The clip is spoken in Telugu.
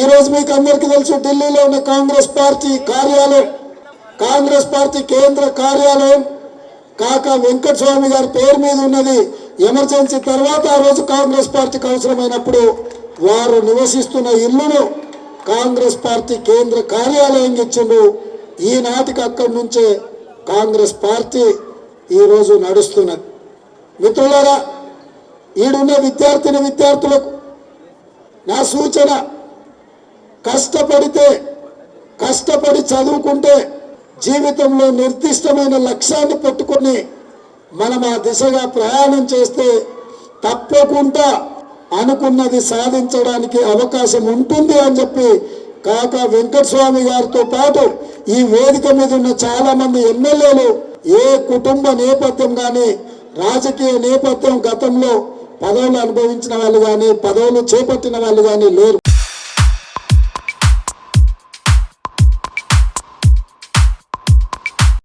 ఈ రోజు మీకు అందరికి తెలుసు ఢిల్లీలో ఉన్న కాంగ్రెస్ పార్టీ కార్యాలయం. కాంగ్రెస్ పార్టీ కేంద్ర కార్యాలయం. కాకా వెంకటస్వామి గారి పేరు మీద ఉన్నది ఎమర్జెన్సీ. తర్వాత ఆ రోజు కాంగ్రెస్ పార్టీకి అవసరమైనప్పుడు వారు నివసిస్తున్న ఇల్లును కాంగ్రెస్ పార్టీ కేంద్ర కార్యాలయం ఇచ్చిండు. ఈనాటికి అక్కడి నుంచే కాంగ్రెస్ పార్టీ ఈరోజు నడుస్తున్నది మిత్రులారా ఈడున్న విద్యార్థిని విద్యార్థులకు నా సూచన కష్టపడితే కష్టపడి చదువుకుంటే జీవితంలో నిర్దిష్టమైన లక్ష్యాన్ని పెట్టుకొని మనం ఆ దిశగా ప్రయాణం చేస్తే తప్పకుండా అనుకున్నది సాధించడానికి అవకాశం ఉంటుంది అని చెప్పి కాక వెంకటస్వామి గారితో పాటు ఈ వేదిక మీద ఉన్న చాలా మంది ఎమ్మెల్యేలు ఏ కుటుంబ నేపథ్యం కానీ రాజకీయ నేపథ్యం గతంలో పదవులు అనుభవించిన వాళ్ళు కానీ పదవులు చేపట్టిన వాళ్ళు కానీ లేరు.